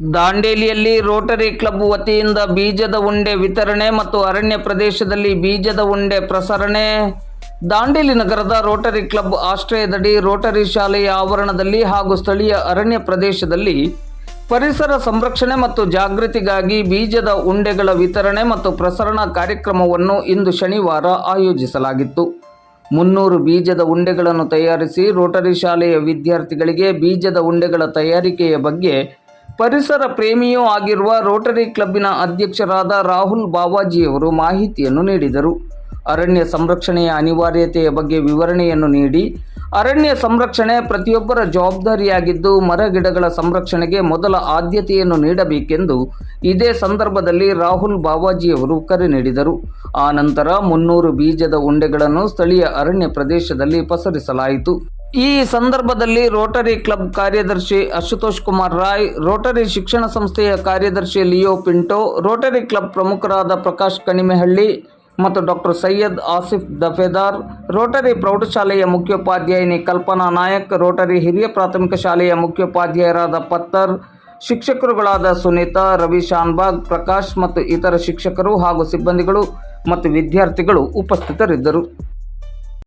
ದಾಂಡೇಲಿಯಲ್ಲಿ Rotary club ವತಿಯಿಂದ ಬೀಜದ ಉಂಡೆ ವಿತರಣೆ ಮತ್ತು ಅರಣ್ಯ ಪ್ರದೇಶದಲ್ಲಿ ಬೀಜದ ಉಂಡೆ ಪ್ರಸರಣೆ. ದಾಂಡೇಲಿ ನಗರದ ರೋಟರಿ ಕ್ಲಬ್ ಆಶ್ರಯದಡಿ ರೋಟರಿ ಶಾಲೆಯ ಆವರಣದಲ್ಲಿ ಹಾಗೂ ಸ್ಥಳೀಯ ಅರಣ್ಯ ಪ್ರದೇಶದಲ್ಲಿ ಪರಿಸರ ಸಂರಕ್ಷಣೆ ಮತ್ತು ಜಾಗೃತಿಗಾಗಿ ಬೀಜದ ಉಂಡೆಗಳ ವಿತರಣೆ ಮತ್ತು ಪ್ರಸರಣ ಕಾರ್ಯಕ್ರಮವನ್ನು ಇಂದು ಶನಿವಾರ ಆಯೋಜಿಸಲಾಗಿತ್ತು. ಮುನ್ನೂರು ಬೀಜದ ಉಂಡೆಗಳನ್ನು ತಯಾರಿಸಿ ರೋಟರಿ ಶಾಲೆಯ ವಿದ್ಯಾರ್ಥಿಗಳಿಗೆ ಬೀಜದ ಉಂಡೆಗಳ ತಯಾರಿಕೆಯ ಬಗ್ಗೆ ಪರಿಸರ ಪ್ರೇಮಿಯೂ ಆಗಿರುವ ರೋಟರಿ ಕ್ಲಬ್ಬಿನ ಅಧ್ಯಕ್ಷರಾದ ರಾಹುಲ್ ಬಾವಾಜಿಯವರು ಮಾಹಿತಿಯನ್ನು ನೀಡಿದರು. ಅರಣ್ಯ ಸಂರಕ್ಷಣೆಯ ಅನಿವಾರ್ಯತೆಯ ಬಗ್ಗೆ ವಿವರಣೆಯನ್ನು ನೀಡಿ, ಅರಣ್ಯ ಸಂರಕ್ಷಣೆ ಪ್ರತಿಯೊಬ್ಬರ ಜವಾಬ್ದಾರಿಯಾಗಿದ್ದು ಮರ ಗಿಡಗಳ ಸಂರಕ್ಷಣೆಗೆ ಮೊದಲ ಆದ್ಯತೆಯನ್ನು ನೀಡಬೇಕೆಂದು ಇದೇ ಸಂದರ್ಭದಲ್ಲಿ ರಾಹುಲ್ ಬಾವಾಜಿಯವರು ಕರೆ ನೀಡಿದರು. ಆ ನಂತರ ಮುನ್ನೂರು ಬೀಜದ ಉಂಡೆಗಳನ್ನು ಸ್ಥಳೀಯ ಅರಣ್ಯ ಪ್ರದೇಶದಲ್ಲಿ ಪಸರಿಸಲಾಯಿತು. ಈ ಸಂದರ್ಭದಲ್ಲಿ ರೋಟರಿ ಕ್ಲಬ್ ಕಾರ್ಯದರ್ಶಿ ಅಶುತೋಷ್ ಕುಮಾರ್ ರಾಯ್, ರೋಟರಿ ಶಿಕ್ಷಣ ಸಂಸ್ಥೆಯ ಕಾರ್ಯದರ್ಶಿ ಲಿಯೋ ಪಿಂಟೋ, ರೋಟರಿ ಕ್ಲಬ್ ಪ್ರಮುಖರಾದ ಪ್ರಕಾಶ್ ಕಣಿಮೆಹಳ್ಳಿ ಮತ್ತು ಡಾಕ್ಟರ್ ಸೈಯದ್ ಆಸಿಫ್ ದಫೇದಾರ್, ರೋಟರಿ ಪ್ರೌಢಶಾಲೆಯ ಮುಖ್ಯೋಪಾಧ್ಯಾಯಿನಿ ಕಲ್ಪನಾ ನಾಯಕ್, ರೋಟರಿ ಹಿರಿಯ ಪ್ರಾಥಮಿಕ ಶಾಲೆಯ ಮುಖ್ಯೋಪಾಧ್ಯಾಯರಾದ ಪತ್ತರ್, ಶಿಕ್ಷಕರುಗಳಾದ ಸುನೀತಾ, ರವಿ ಶಾನ್ಬಾಗ್, ಪ್ರಕಾಶ್ ಮತ್ತು ಇತರ ಶಿಕ್ಷಕರು ಹಾಗೂ ಸಿಬ್ಬಂದಿಗಳು ಮತ್ತು ವಿದ್ಯಾರ್ಥಿಗಳು ಉಪಸ್ಥಿತರಿದ್ದರು.